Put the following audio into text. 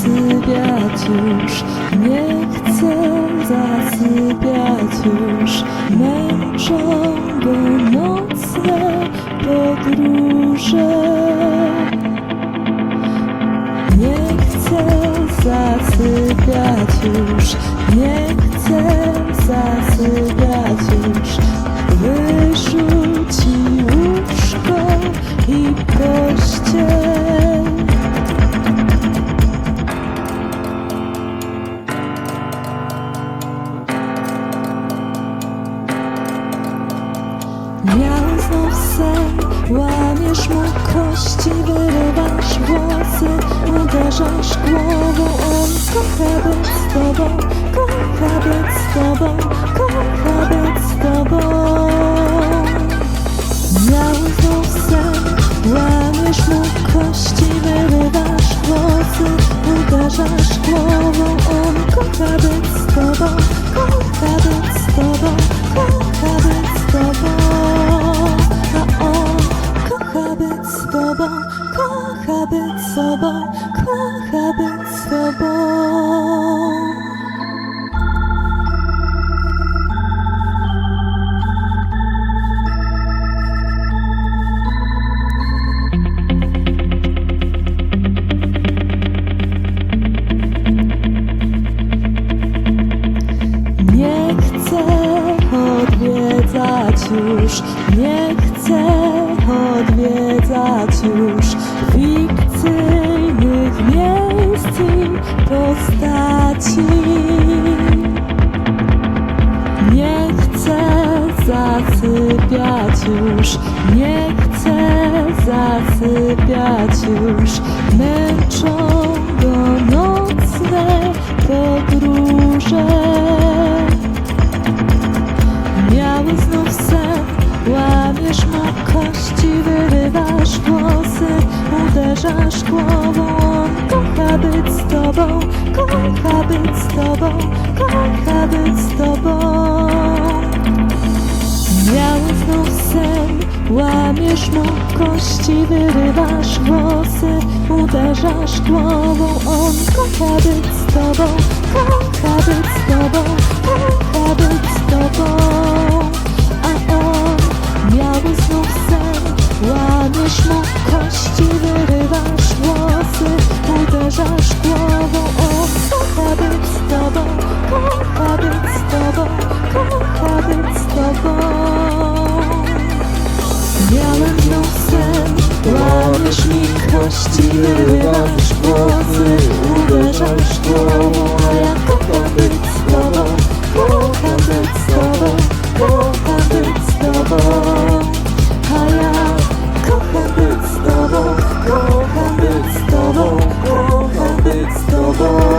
zasypiać już, nie chcę zasypiać już. Męczą go nocne podróże. Nie chcę zasypiać już, nie chcę zasypiać Miał znów sen, łamiesz mu kości, wyrywasz włosy, uderzasz głową. On kocha być z tobą, kocha z tobą, kocha już, nie chcę odwiedzać już fikcyjnych miejsc i postaci. Nie chcę zasypiać już, nie chcę zasypiać już. Męczą go nocne podróże. Uderzasz głową. On kocha być z tobą, kocha być z tobą, kocha być z tobą. Miały znów sen, łamiesz mu kości, wyrywasz włosy, uderzasz głową. On kocha być z tobą, kocha być z tobą, kocha być z tobą. Łamiesz mi kości, wyrywasz włosy, uderzasz głową, a ja kocham być z tobą, kocham być z tobą, kocham być z tobą, a ja kocham być z tobą, kocham być z tobą, kocham być z tobą,